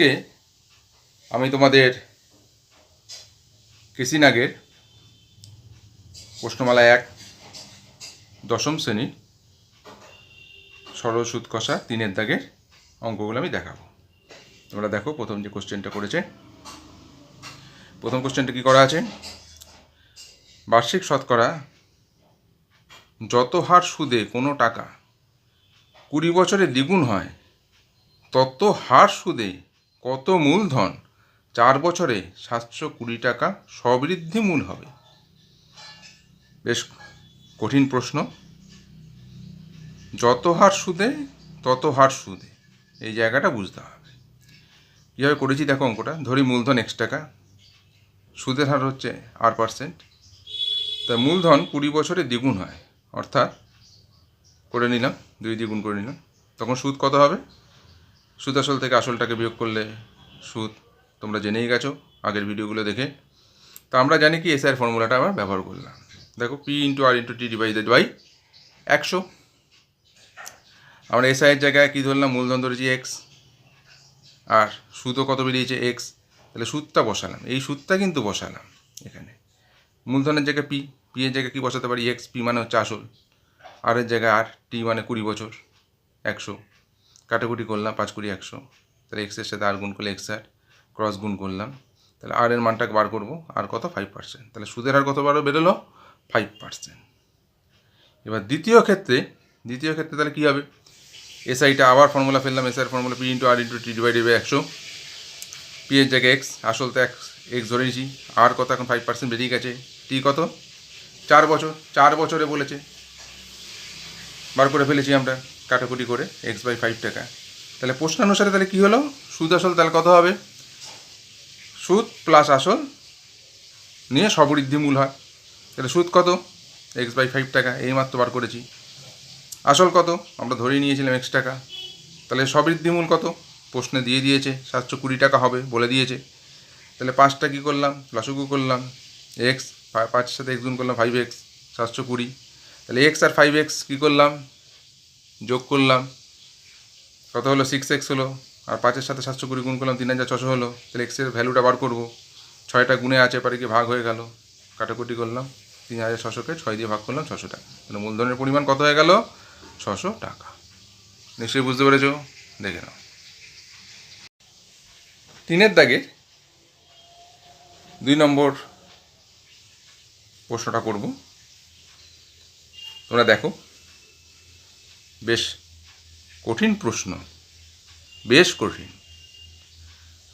আজকে আমি তোমাদের কৃষিনাগের প্রশ্নমালা এক, দশম শ্রেণির সরল সুদ কষা তিনের দাগের অঙ্কগুলো আমি দেখাবো। তোমরা দেখো প্রথম যে কোশ্চেনটা করেছে। প্রথম কোশ্চেনটা কি করা আছে? বার্ষিক শতকরা যত হার সুদে কোনো টাকা কুড়ি বছরে দ্বিগুণ হয়, তত হার সুদে কত মূলধন? চার বছরে সাতশো কুড়ি টাকা সবৃদ্ধি মূল হবে। বেশ কঠিন প্রশ্ন। যত হার সুদে, তত হার সুদে। এই জায়গাটা বুঝতে হবে। কীভাবে করেছি দেখো অঙ্কটা? ধরি মূলধন এক্স টাকা। সুদের হার হচ্ছে আর পার্সেন্ট তা মূলধন কুড়ি বছরে দ্বিগুণ হয়। অর্থাৎ করে নিলাম, দুই দ্বিগুণ করে নিলাম। তখন সুদ কত হবে? সুদ আসল থেকে আসলটাকে বিয়োগ করলে সুদ তোমরা জেনেই গেছো, আগের ভিডিওগুলো দেখে। তো আমরা জানি কি এসআইয়ের ফর্মুলাটা আবার ব্যবহার করলাম। দেখো P into R into T divided by একশো। আমরা এসআইয়ের জায়গায় কী ধরলাম? মূলধন ধরেছি এক্স আর সুদও কত বেরিয়েছে? এক্স তাহলে সুদটা বসালাম। এই সুদটা কিন্তু বসালাম এখানে। মূলধনের জায়গায় পি পি এর জায়গায় কী বসাতে পারি? এক্স পি মানে হচ্ছে আসল। আর এর জায়গায় আর টি মানে কুড়ি বছর। একশো। কাটাকুটি করলাম পাঁচ কুড়ি একশো। তাহলে এক্সের সাথে আর গুণ করলে এক্স আর ক্রস গুণ করলাম। তাহলে আর এর মানটাকে বার করব আর কত? ফাইভ পার্সেন্ট তাহলে সুদের আর কত বারো বেরোলো ফাইভ পার্সেন্ট এবার দ্বিতীয় ক্ষেত্রে দ্বিতীয় ক্ষেত্রে তাহলে কী হবে? এসআইটা আবার ফর্মুলা ফেললাম এসআইয়ের formula P into R into T divided by একশো। পি এর জায়গায় এক্স আসল তো এক্স এক্স ধরে নিয়েছি। আর কত? এখন ফাইভ পার্সেন্ট বেরিয়ে গেছে। টি কত? চার বছর, চার বছরে বলেছে। বার করে ফেলেছি আমরা। কাটাকুটি করে এক্স বাই ফাইভ টাকা। তাহলে প্রশ্নানুসারে তাহলে কী হলো? সুদ আসল তাহলে কত হবে? সুদ প্লাস আসল নিয়ে সবৃদ্ধি মূল হয়। তাহলে সুদ কত? এক্স বাই ফাইভ টাকা, এই মাত্র বার করেছি। আসল কত? আমরা ধরেই নিয়েছিলাম এক্স টাকা। তাহলে সবৃদ্ধি মূল কত? প্রশ্নে দিয়ে দিয়েছে, সাতশো কুড়ি টাকা হবে বলে দিয়েছে। তাহলে পাঁচটা কী করলাম? লসগু করলাম। এক্স পাঁচের সাথে এক্স গুণ করলাম ফাইভ এক্স সাতশো কুড়ি। তাহলে এক্স আর ফাইভ এক্স কী করলাম? যোগ করলাম। কত হলো সিক্স এক্স হলো, আর পাঁচের সাথে সাতশো কুড়ি গুণ করলাম, তিন হাজার ছশো হলো। তাহলে এক্সের ভ্যালুটা বার করব। ছয়টা গুণে আছে পারে কি ভাগ হয়ে গেল। কাটাকুটি করলাম, তিন হাজার ছশোকে ছয় দিয়ে ভাগ করলাম ছশো টাকা। তাহলে মূলধনের পরিমাণ কত হয়ে গেল? ছশো টাকা। নিশ্চয়ই বুঝতে পেরেছ? দেখে নাও। তিনের দাগের দুই নম্বর প্রশ্নটা করব। তোমরা দেখো। বেশ কঠিন প্রশ্ন, বেশ কঠিন।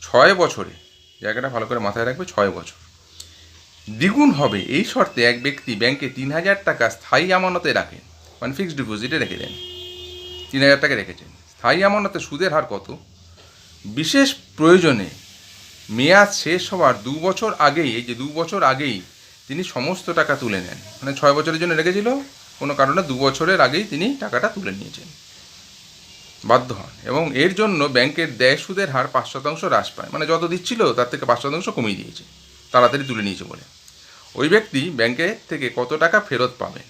ছয় বছরে, জায়গাটা ভালো করে মাথায় রাখবে, ছয় বছর। দ্বিগুণ হবে, এই শর্তে এক ব্যক্তি ব্যাংকে তিন হাজার টাকা স্থায়ী আমানতে রাখেন মানে ফিক্সড ডিপোজিটে রেখে দেন। তিন হাজার টাকা রেখেছেন। স্থায়ী আমানতে সুদের হার কত? বিশেষ প্রয়োজনে মেয়াদ শেষ হওয়ার দু বছর আগেই, এই যে দু বছর আগেই তিনি সমস্ত টাকা তুলে নেন। মানে ছয় বছরের জন্য রেখেছিল? কোনো কারণে দু বছরের আগেই তিনি টাকাটা তুলে নিয়েছেন। বাধ্য হন এবং এর জন্য ব্যাংকের দেয় সুদের হার পাঁচ শতাংশ হ্রাস পায়। মানে যত দিচ্ছিল তার থেকে পাঁচ শতাংশ কমিয়ে দিয়েছে। তাড়াতাড়ি তুলে নিয়েছে বলে। ওই ব্যক্তি ব্যাংকে থেকে কত টাকা ফেরত পাবেন?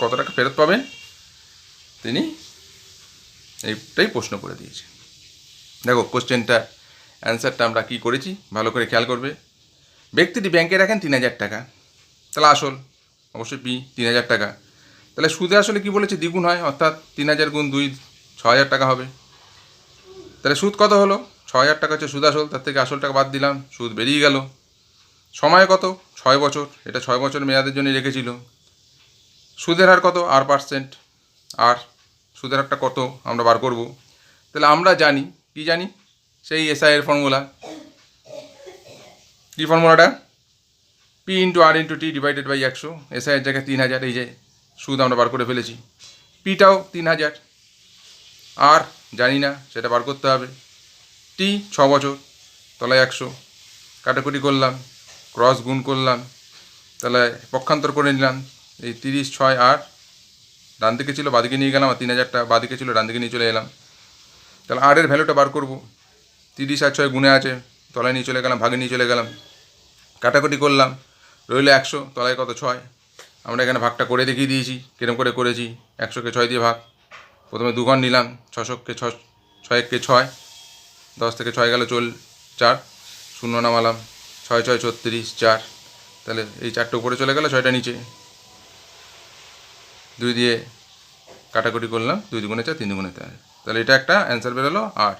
কত টাকা ফেরত পাবেন? তিনি এইটাই প্রশ্ন করে দিয়েছে। দেখো, কোশ্চেনটা, অ্যান্সারটা আমরা কী করেছি? ভালো করে খেয়াল করবে। ব্যক্তিটি ব্যাংকে রাখেন তিন হাজার টাকা। তাহলে আসল, অবশ্যই পি, তিন হাজার টাকা। তাহলে সুদে আসলে কি বলেছে? দ্বিগুণ হয়, অর্থাৎ তিন হাজার গুণ দুই ছ হাজার টাকা হবে। তাহলে সুদ কত হলো? ছ হাজার টাকা হচ্ছে সুদ আসল, তার থেকে আসল টাকা বাদ দিলাম, সুদ বেরিয়ে গেল। সময় কত? ছয় বছর, এটা ছয় বছর মেয়াদের জন্য রেখেছিল। সুদের হার কত? আর পার্সেন্ট। আর সুদের হারটা কত? আমরা বার করব। তাহলে আমরা জানি, কি জানি? সেই এসআইয়ের ফর্মুলা কী ফর্মুলাটা P into R into T divided by একশো। এসআইয়ের জায়গায় তিন হাজার, এই যে সুদ আমরা বার করে ফেলেছি। পিটাও তিন হাজার। আর জানি না, সেটা বার করতে হবে। টি ছ বছর, তলায় একশো। কাটাকুটি করলাম, ক্রস গুণ করলাম তাহলে পক্ষান্তর করে নিলাম। এই তিরিশ, ছয় আর ডান দিকে ছিল বাদিকে নিয়ে গেলাম, আর তিন হাজারটা বাদিকে ছিল, ডান দিকে নিয়ে চলে এলাম। তাহলে আরের ভ্যালুটা বার করব। তিরিশ আর ছয় গুণে আছে, তলায় নিয়ে চলে গেলাম, ভাগে নিয়ে চলে গেলাম। কাটাকুটি করলাম, রইল একশো, তলায় কত, ছয়। আমরা এখানে ভাগটা করে দেখিয়ে দিয়েছি, কিরম করে করেছি। একশোকে ছয় দিয়ে ভাগ। প্রথমে দুঘর নিলাম ছশোকে ছ ছয়কে ছয় দশ থেকে ছয় গেল চল, চার। শূন্য নামালাম, ছয় ছয় ছত্রিশ, চার। তাহলে এই চারটে উপরে চলে গেল, ছয়টা নিচে। দুই দিয়ে কাটাকুটি করলাম, দুই দুগুণে চার, তিন দুগুণে চার। তাহলে এটা একটা অ্যান্সার বেরোলো, আর।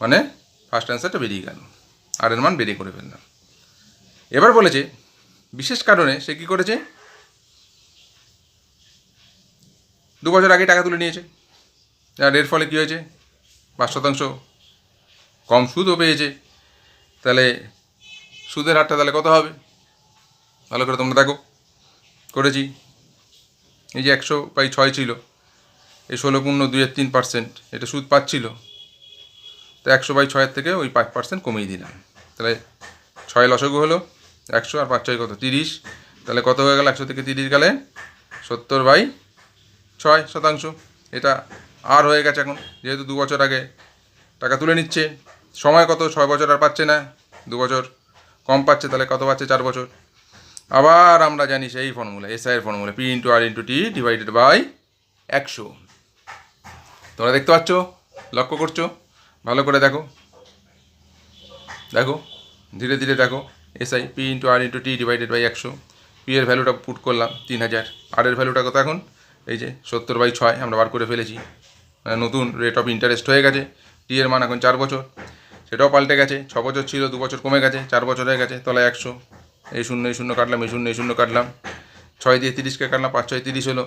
মানে ফার্স্ট অ্যান্সারটা বেরিয়ে গেল। আর এর মান বেরিয়ে করে ফেললাম। এবার বলেছে, বিশেষ কারণে সে কী করেছে? দু বছর আগে টাকা তুলে নিয়েছে। আর এর ফলে কী হয়েছে? পাঁচ শতাংশ কম সুদও পেয়েছে। তাহলে সুদের হারটা তাহলে কত হবে? ভালো করে তোমরা দেখো। করেছি। এই যে একশো বাই ছয় ছিল, এই ষোলো পূর্ণ দুইয়ের তিন পার্সেন্ট এটা সুদ পাচ্ছিল। তো একশো বাই ছয়ের থেকে ওই পাঁচ পার্সেন্ট কমিয়ে দিলাম। তাহলে ছয় লসগু হলো একশো আর পাঁচ ছয় কত? তিরিশ। তাহলে কত হয়ে গেল? একশো থেকে তিরিশ গেলে সত্তর বাই ছয় শতাংশ। এটা আর হয়ে গেছে এখন, যেহেতু দু বছর আগে টাকা তুলে নিচ্ছে। সময় কত? ছয় বছর আর পাচ্ছে না। দু বছর কম পাচ্ছে, তাহলে কত পাচ্ছে? চার বছর। আবার আমরা জানি সেই ফর্মুলা এস আইয়ের formula P into R into T divided by একশো। তোমরা দেখতে পাচ্ছ? লক্ষ্য করছ? ভালো করে দেখো। দেখো, ধীরে ধীরে দেখো। SI P into R into T divided by একশো। পি এর ভ্যালুটা পুট করলাম তিন হাজার। আর এর ভ্যালুটা কত এখন? এই যে সত্তর বাই ছয় আমরা বার করে ফেলেছি। মানে নতুন রেট অফ ইন্টারেস্ট হয়ে গেছে। টি এর মান এখন চার বছর। সেটাও পাল্টে গেছে। ছ বছর ছিল, দু বছর কমে গেছে, চার বছর হয়ে গেছে তাহলে একশো। এই শূন্য এই শূন্য কাটলাম, এই শূন্য এই শূন্য কাটলাম। ছয় দিয়ে তিরিশকে কাটলাম, পাঁচ, ছয়, তিরিশ হলো।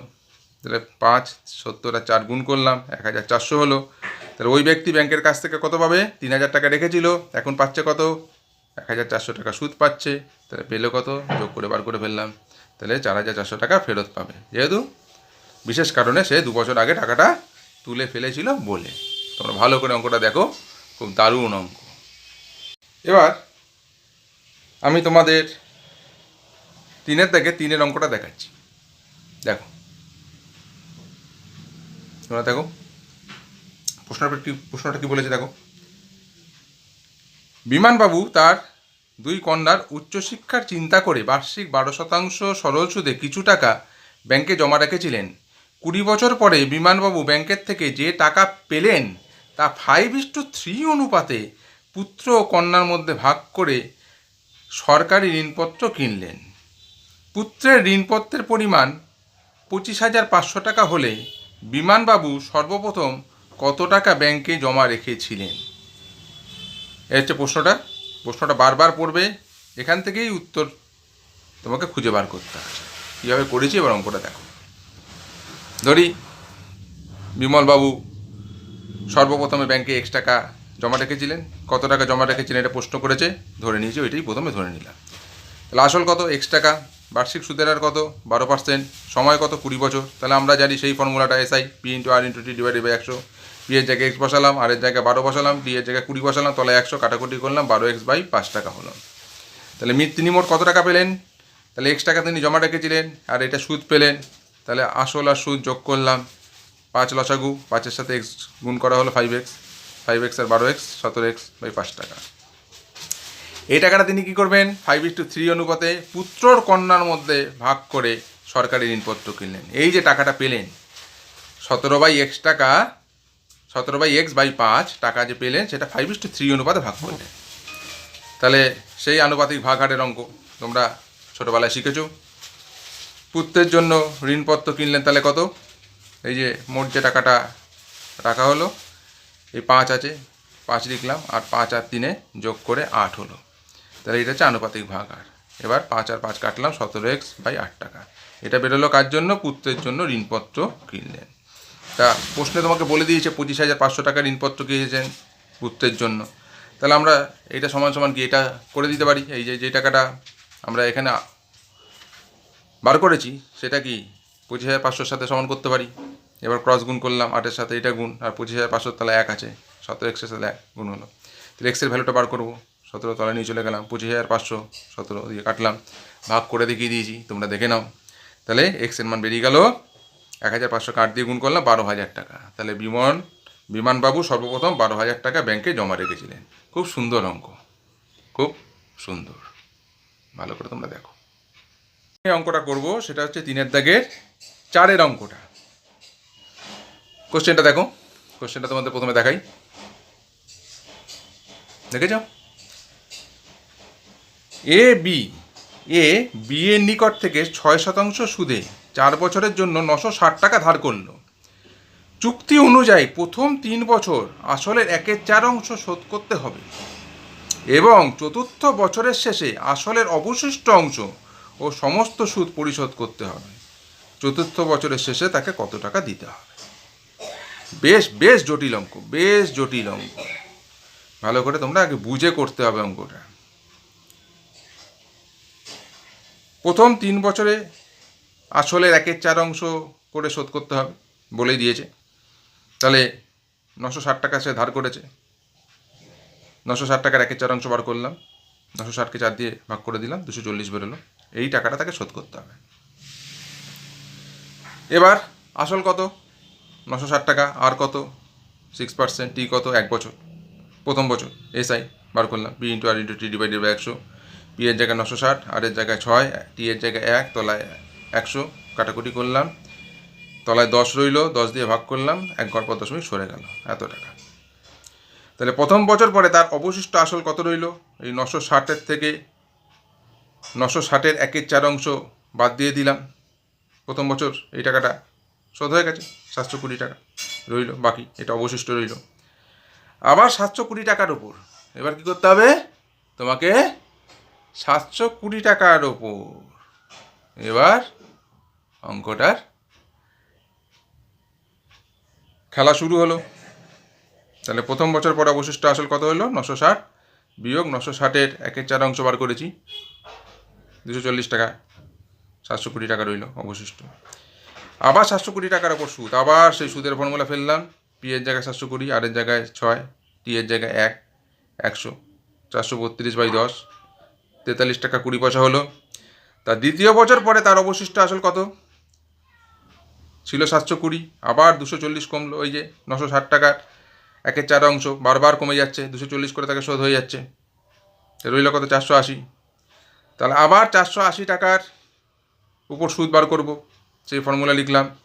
তাহলে পাঁচ, সত্তর আর চার গুণ করলাম, এক হাজার চারশো হলো। তাহলে ওই ব্যক্তি ব্যাংকের কাছ থেকে কত পাবে? তিন হাজার টাকা রেখেছিল, এখন পাচ্ছে কত? এক হাজার চারশো টাকা সুদ পাচ্ছে। তাহলে পেল কত? যোগ করে বার করে ফেললাম। তাহলে চার হাজার চারশো টাকা ফেরত পাবে। যেহেতু বিশেষ কারণে সে দু বছর আগে টাকাটা তুলে ফেলেছিল বলে। তোমরা ভালো করে অঙ্কটা দেখো, খুব দারুণ অঙ্ক। এবার আমি তোমাদের তিনের থেকে তিনের অঙ্কটা দেখাচ্ছি। দেখো। তোমরা দেখো। প্রশ্নটা কি প্রশ্নটা কি বলেছে দেখো। বিমানবাবু তার দুই কন্যার উচ্চশিক্ষার চিন্তা করে বার্ষিক বারো শতাংশ সরল সুদে কিছু টাকা ব্যাংকে জমা রেখেছিলেন। কুড়ি বছর পরে বিমানবাবু ব্যাংকের থেকে যে টাকা পেলেন, তা ফাইভ ইস টু থ্রি অনুপাতে পুত্র ও কন্যার মধ্যে ভাগ করে সরকারি ঋণপত্র কিনলেন। পুত্রের ঋণপত্রের পরিমাণ পঁচিশ হাজার পাঁচশো টাকা হলে বিমানবাবু সর্বপ্রথম কত টাকা ব্যাংকে জমা রেখেছিলেন? এই হচ্ছে প্রশ্নটা প্রশ্নটা বারবার পড়বে, এখান থেকেই উত্তর তোমাকে খুঁজে বার করতে হবে। কীভাবে করেছি এবার অঙ্কটা দেখো। ধরি, বিমলবাবু সর্বপ্রথমে ব্যাংকে এক্স টাকা জমা রেখেছিলেন। কত টাকা জমা রেখেছিলেন এটা প্রশ্ন করেছে। ধরে নিয়েছি ওইটাই প্রথমে ধরে নিলাম। তাহলে আসল কত? এক্স টাকা। বার্ষিক সুদের হার কত? বারো পার্সেন্ট সময় কত? কুড়ি বছর। তাহলে আমরা জানি সেই ফর্মুলাটা SI P into R into T divided by একশো। পি এর জায়গায় এক্স বসালাম আর এর জায়গায় বারো বসালাম ডি এর জায়গায় কুড়ি বসালাম তাহলে একশো, কাটাকুটি করলাম, বারো এক্স বাই পাঁচ টাকা হলো। তাহলে তিনি মোট কত টাকা পেলেন? তাহলে এক্স টাকা তিনি জমা রেখেছিলেন, আর এটা সুদ পেলেন। তাহলে আসল আর সুদ যোগ করলাম পাঁচ লসাগু, পাঁচের সাথে এক্স গুণ করা হলো ফাইভ এক্স ফাইভ এক্স আর বারো এক্স সতেরো এক্স বাই পাঁচ টাকা। এই টাকাটা তিনি কি করবেন? ফাইভ ইস টু থ্রি অনুপাতে পুত্রর কন্যার মধ্যে ভাগ করে সরকারি ঋণপত্র কিনলেন। এই যে টাকাটা পেলেন, সতেরো বাই এক্স টাকা, সতেরো বাই এক্স বাই পাঁচ টাকা যে পেলেন, সেটা ফাইভ ইস টু থ্রি অনুপাতে ভাগ করলেন। তাহলে সেই আনুপাতিক ভাগ হারের অঙ্ক তোমরা ছোটোবেলায় শিখেছো। পুত্রের জন্য ঋণপত্র কিনলেন, তাহলে কত? এই যে মোট যে টাকাটা রাখা হলো, এই পাঁচ আছে, পাঁচ লিখলাম, আর পাঁচ আর তিনে যোগ করে আট হলো। তাহলে এটা হচ্ছে আনুপাতিক ভাগ আর। এবার পাঁচ আর পাঁচ কাটলাম, সতেরো এক্স বাই আট টাকা। এটা বেরোলো কার জন্য? পুত্রের জন্য ঋণপত্র কিনলেন। তা প্রশ্নে তোমাকে বলে দিয়েছে, পঁচিশ হাজার পাঁচশো টাকা ঋণপত্র কিনেছেন পুত্রের জন্য। তাহলে আমরা এটা সমান সমান কি এটা করে দিতে পারি? এই যে যে টাকাটা আমরা এখানে বার করেছি, সেটা কি? পঁচিশ হাজার পাঁচশোর সাথে সমান করতে পারি। এবার ক্রস গুণ করলাম, আটের সাথে এটা গুণ, আর পঁচিশ হাজার পাঁচশোর তাহলে এক আছে। সতেরো এক্সের সাথে এক গুণ হলো। তাহলে এক্সের ভ্যালুটা বার করব। সতেরো তলায় নিয়ে চলে গেলাম, পঁচিশ হাজার পাঁচশো, সতেরো দিয়ে কাটলাম। ভাগ করে দেখিয়ে দিয়েছি, তোমরা দেখে নাও। তাহলে এক্সের মান বেরিয়ে গেল, এক হাজার পাঁচশো কাট দিয়ে গুণ করলাম, বারো হাজার টাকা। তাহলে বিমান, বিমানবাবু সর্বপ্রথম বারো হাজার টাকা ব্যাংকে জমা রেখেছিলেন। খুব সুন্দর অঙ্ক। খুব সুন্দর। ভালো করে তোমরা দেখো। অঙ্কটা করব, সেটা হচ্ছে তিনের দাগের চারের অঙ্কটা। কোশ্চেনটা দেখো। কোশ্চেনটা তোমাদের প্রথমে দেখাই। দেখেছ? এ বি এ বি এর নিকট থেকে ছয় শতাংশ সুদে চার বছরের জন্য নশো ষাট টাকা ধার করল। চুক্তি অনুযায়ী প্রথম তিন বছর আসলের একের চার অংশ শোধ করতে হবে। এবং চতুর্থ বছরের শেষে আসলের অবশিষ্ট অংশ ও সমস্ত সুদ পরিশোধ করতে হবে। চতুর্থ বছরের শেষে তাকে কত টাকা দিতে হবে? বেশ বেশ জটিল অঙ্ক, বেশ জটিল অঙ্ক। ভালো করে তোমরা আগে বুঝে করতে হবে অঙ্কটা। প্রথম তিন বছরে আসলের একের চার অংশ করে শোধ করতে হবে, বলেই দিয়েছে। তাহলে নশো ষাট টাকা সে ধার করেছে। নশো ষাট টাকার একের চার অংশ বার করলাম। নশো ষাটকে চার দিয়ে ভাগ করে দিলাম, দুশো চল্লিশ বেরোলো। এই টাকাটা তাকে শোধ করতে হবে। এবার আসল কত? নশো ষাট টাকা। আর কত? সিক্স পার্সেন্ট টি কত? এক বছর। প্রথম বছর। এসআই, বার করলাম। B into R into T divided by একশো। পি এর জায়গায় নশো ষাট আর এর জায়গায় ছয় টি এর জায়গায় এক, তলায় একশো। কাটাকুটি করলাম। তলায় দশ রইল, দশ দিয়ে ভাগ করলাম। এক ঘর পর দশমিক সরে গেল। এত টাকা। তাহলে প্রথম বছর পরে তার অবশিষ্ট আসল কত রইল? এই নশো ষাটের থেকে নশো ষাটের একের চার অংশ বাদ দিয়ে দিলাম। প্রথম বছর এই টাকাটা শোধ হয়ে গেছে, সাতশো কুড়ি টাকা রইল, বাকি এটা অবশিষ্ট রইল। আবার সাতশো কুড়ি টাকার ওপর। এবার কি করতে হবে? তোমাকে সাতশো কুড়ি টাকার ওপর। এবার অঙ্কটার খেলা শুরু হলো। তাহলে প্রথম বছর পরে অবশিষ্ট আসল কত হলো? নশো ষাট বিয়োগ নশো ষাটের একের চার অংশ বার করেছি। দুশো চল্লিশ টাকা। সাতশো কুড়ি টাকা রইল অবশিষ্ট। আবার সাতশো কোটি টাকার ওপর সুদ। আবার সেই সুদের ফর্মুলা ফেললাম। পি এর জায়গায় সাতশো কুড়ি, আর এর জায়গায় ছয়, টি এর জায়গায় এক, একশো। চারশো বত্রিশ বাই দশ। তেতাল্লিশ টাকা কুড়ি পয়সা হলো। তা দ্বিতীয় বছর পরে তার অবশিষ্ট আসল কত? ছিল সাতশো কুড়ি, আবার দুশো চল্লিশ কমলো। ওই যে নশো ষাট টাকার একের চার অংশ বারবার কমে যাচ্ছে। দুশো চল্লিশ করে তাকে শোধ হয়ে যাচ্ছে। রইল কত? চারশো আশি। তাহলে আবার চারশো আশি টাকার উপর সুদ বার করব। সেই ফর্মুলা লিখলাম।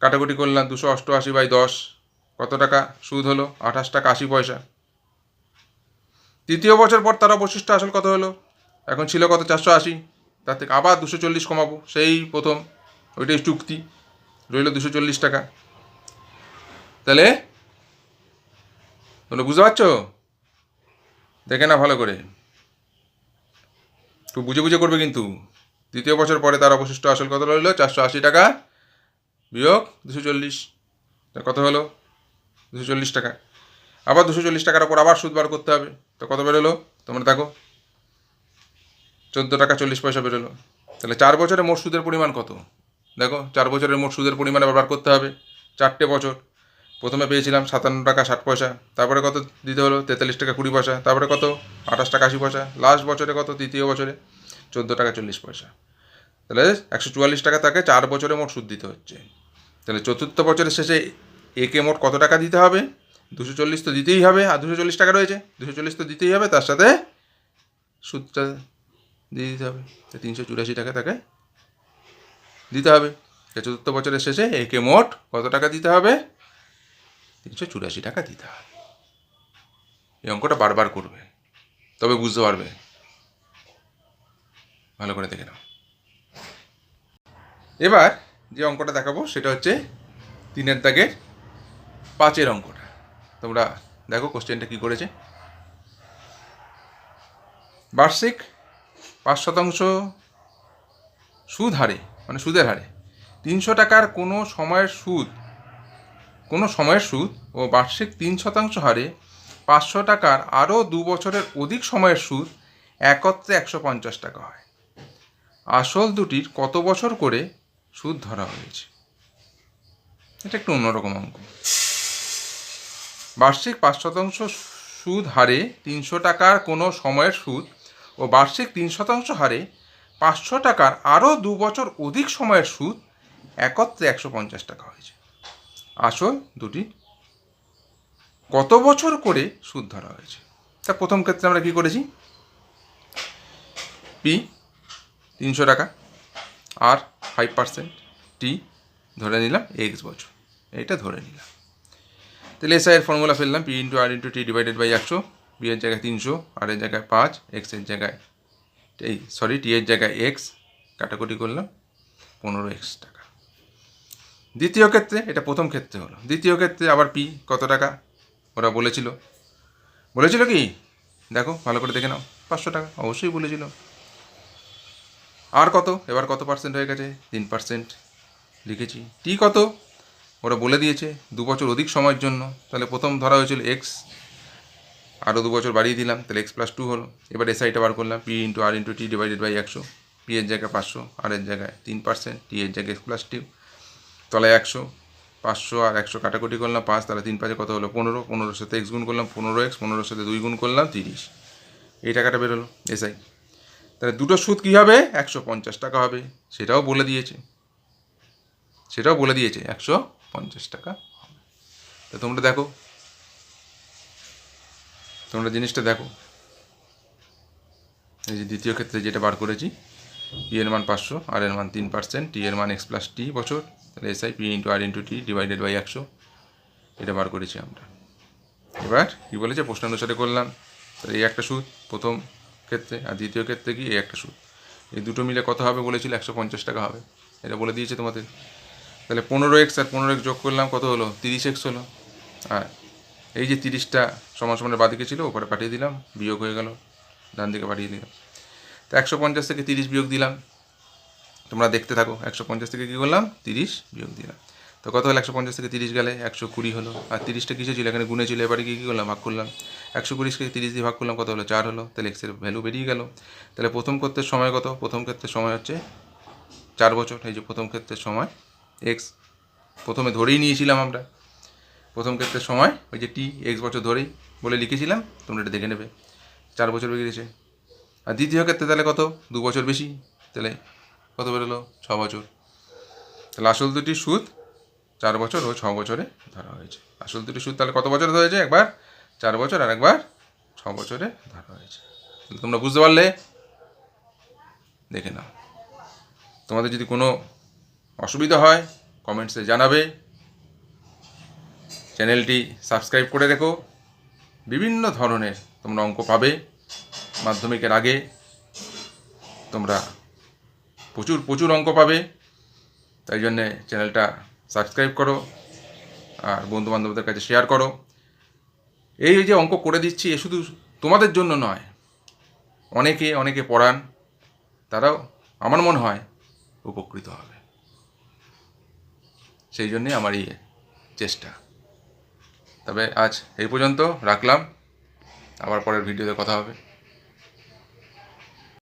কাটাকুটি করলাম দুশো অষ্টআশি বাই দশ। কত টাকা সুদ হলো? আঠাশ টাকা আশি পয়সা। তৃতীয় বছর পর তার অবশিষ্ট আসল কত হলো? এখন ছিল কত? চারশো আশি। তার থেকে আবার দুশো চল্লিশ কমাবো। সেই প্রথম। ওইটাই চুক্তি। রইল দুশো চল্লিশ টাকা। তাহলে? তোমরা বুঝতে পারছ? দেখে না ভালো করে। একটু বুঝে বুঝে করবে কিন্তু। দ্বিতীয় বছর পরে তার অবশিষ্ট আসল কত রইল? চারশো আশি টাকা বিয়োগ দুশো চল্লিশ। তা কত হলো? দুশো চল্লিশ টাকা। আবার দুশো চল্লিশ টাকার ওপর আবার সুদ বার করতে হবে। তো কত বেরোলো? তোমরা দেখো। চোদ্দ টাকা চল্লিশ পয়সা বেরোলো। তাহলে চার বছরে মোট সুদের পরিমাণ কত? দেখো, চার বছরের মোট সুদের পরিমাণ আবার বার করতে হবে। চারটে বছর। প্রথমে পেয়েছিলাম সাতান্ন টাকা ষাট পয়সা, তারপরে কত দিতে হলো? তেতাল্লিশ টাকা কুড়ি পয়সা, তারপরে কত? আঠাশ টাকা আশি পয়সা লাস্ট বছরে কত? তৃতীয় বছরে চোদ্দ টাকা চল্লিশ পয়সা। তাহলে একশো চুয়াল্লিশ টাকা তাকে চার বছরে মোট সুদ দিতে হচ্ছে। তাহলে চতুর্থ বছরের শেষে একে মোট কত টাকা দিতে হবে? দুশো চল্লিশ তো দিতেই হবে, আর দুশো চল্লিশ টাকা রয়েছে। দুশো চল্লিশ তো দিতেই হবে, তার সাথে সুদটা দিয়ে দিতে হবে। তিনশো চুরাশি টাকা তাকে দিতে হবে। চতুর্থ বছরের শেষে একে মোট কত টাকা দিতে হবে? তিনশো চুরাশি টাকা দিতে হবে এই অঙ্কটা বারবার করবে, তবে বুঝতে পারবে। ভালো করে দেখে নাও। এবার যে অঙ্কটা দেখাবো, সেটা হচ্ছে তিনের দাগের পাঁচের অঙ্কটা। তোমরা দেখো কোশ্চেনটা কী করেছে। বার্ষিক পাঁচ শতাংশ সুদ হারে মানে সুদের হারে, তিনশো টাকার কোনো সময়ের সুদ কোনো সময়ের সুদ ও বার্ষিক তিন শতাংশ হারে পাঁচশো টাকার আরও দু বছরের অধিক সময়ের সুদ একত্রে একশো পঞ্চাশ টাকা হয়। আসল দুটির কত বছর করে সুদ ধরা হয়েছে? এটা একটু অন্যরকম অঙ্ক। বার্ষিক পাঁচ শতাংশ সুদ হারে তিনশো টাকার কোনো সময়ের সুদ ও বার্ষিক তিন শতাংশ হারে পাঁচশো টাকার আরও দু বছর অধিক সময়ের সুদ একত্রে একশো পঞ্চাশ টাকা হয়েছে। আসল দুটি। কত বছর করে সুদ ধরা হয়েছে? তা প্রথম ক্ষেত্রে আমরা কী করেছি? পি, তিনশো টাকা। আর ফাইভ পার্সেন্ট টি ধরে নিলাম এক্স বছর। এইটা ধরে নিলাম। তাহলে এসআই এর ফর্মুলা ফেললাম। P into R into T divided by একশো, বি এর জায়গায় তিনশো, আর এর জায়গায় পাঁচ এক্সের জায়গায় এই, সরি, টি এর জায়গায় এক্স, কাটাকুটি করলাম, পনেরো এক্স টাকা দ্বিতীয় ক্ষেত্রে, এটা প্রথম ক্ষেত্রে হলো। দ্বিতীয় ক্ষেত্রে আবার পি কত টাকা? ওরা বলেছিল। বলেছিল কি? দেখো, ভালো করে দেখে নাও। পাঁচশো টাকা, অবশ্যই বলেছিল। আর কত? এবার কত পার্সেন্ট হয়ে গেছে? তিন পার্সেন্ট লিখেছি। টি কত? ওরা বলে দিয়েছে, দু বছর অধিক সময়ের জন্য। তাহলে প্রথম ধরা হয়েছিল এক্স আরও দু বছর বাড়িয়ে দিলাম, তাহলে এক্স প্লাস টু হলো। এবার এসআইটা বার করলাম P into R into T divided by একশো পি এর জায়গায় পাঁচশো আর এর জায়গায় তিন পার্সেন্ট টি এর জায়গায় এক্স প্লাস টু তলায় একশো, পাঁচশো আর একশো কাটাকুটি করলাম পাঁচ, তাহলে তিন পাঁচে কত হলো? পনেরো, পনেরোর সাথে এক্স গুণ করলাম পনেরো এক্স পনেরোর সাথে দুই গুণ করলাম তিরিশ। এই টাকাটা বেরোলো এসআই। তাহলে দুটো সুদ কী হবে? একশো পঞ্চাশ টাকা হবে, সেটাও বলে দিয়েছে। সেটাও বলে দিয়েছে, একশো পঞ্চাশ টাকা তা তোমরা দেখো। তোমরা জিনিসটা দেখো। এই যে দ্বিতীয় ক্ষেত্রে যেটা বার করেছি পি এর মান পাঁচশো আর এর মান তিন পার্সেন্ট টি এর মান এক্স প্লাস টি বছর। তাহলে SI P into R into T divided by একশো। এটা বার করেছি আমরা। এবার কী বলেছে? প্রশ্ন অনুসারে করলাম। তাহলে এই একটা সুদ, প্রথম ক্ষেত্রে আর দ্বিতীয় ক্ষেত্রে কি? এই একটা সুদ। এই দুটো মিলে কত হবে বলেছিল? একশো পঞ্চাশ টাকা হবে। এটা বলে দিয়েছে তোমাদের। তাহলে পনেরো এক্স আর পনেরো এক্স যোগ করলাম, কত হলো? তিরিশ এক্স হলো। আর এই যে তিরিশটা সমান সমানের বাদিকে ছিল, ওপরে পাঠিয়ে দিলাম, বিয়োগ হয়ে গেল, ডান দিকে পাঠিয়ে দিলাম। তো একশো পঞ্চাশ থেকে তিরিশ বিয়োগ দিলাম। তোমরা দেখতে থাকো, একশো পঞ্চাশ থেকে কী করলাম? তিরিশ বিয়োগ দিলাম। তো কত হলো? একশো পঞ্চাশ থেকে তিরিশ গেলে একশো কুড়ি হলো। আর তিরিশটা কিসে ছিল? এখানে গুনে ছিল। এবারে কী কী করলাম? ভাগ করলাম। একশো কুড়িকে তিরিশ দিয়ে ভাগ করলাম, কত হলো? চার হলো। তাহলে এক্সের ভ্যালু বেরিয়ে গেল। তাহলে প্রথম ক্ষেত্রের সময় কত? প্রথম ক্ষেত্রের সময় হচ্ছে চার বছর। এই যে প্রথম ক্ষেত্রের সময় এক্স প্রথমে ধরেই নিয়েছিলাম আমরা। প্রথম ক্ষেত্রের সময় ওই যে টি এক্স বছর ধরেই বলে লিখেছিলাম। তোমরা এটা দেখে নেবে। চার বছর বেরিয়েছে আর দ্বিতীয় ক্ষেত্রে তাহলে কত? দু বছর বেশি। তাহলে কত বেরোলো? ছ বছর। তাহলে আসল দুটি সুদ চার বছর ও ছ বছরে ধরা হয়েছে। আসল দুটি সুদ তাহলে কত বছরে ধরা হয়েছে? একবার চার বছর আর একবার ছ বছরে ধরা হয়েছে। তোমরা বুঝতে পারলে? দেখে নাও। তোমাদের যদি কোনো অসুবিধা হয় কমেন্টসে জানাবে। চ্যানেলটি সাবস্ক্রাইব করে রেখো বিভিন্ন ধরনের তোমরা অঙ্ক পাবে। মাধ্যমিকের আগে তোমরা প্রচুর প্রচুর অঙ্ক পাবে। তাই জন্যে চ্যানেলটা সাবস্ক্রাইব করো আর বন্ধু বান্ধবদের কাছে শেয়ার করো। এই যে অঙ্ক করে দিচ্ছি, এ শুধু তোমাদের জন্য নয়, অনেকে অনেকে পড়ান, তারাও আমার মনে হয় উপকৃত হবে। সেই জন্যে আমার এই চেষ্টা। তবে আজ এই পর্যন্ত রাখলাম। আবার পরের ভিডিওতে কথা হবে।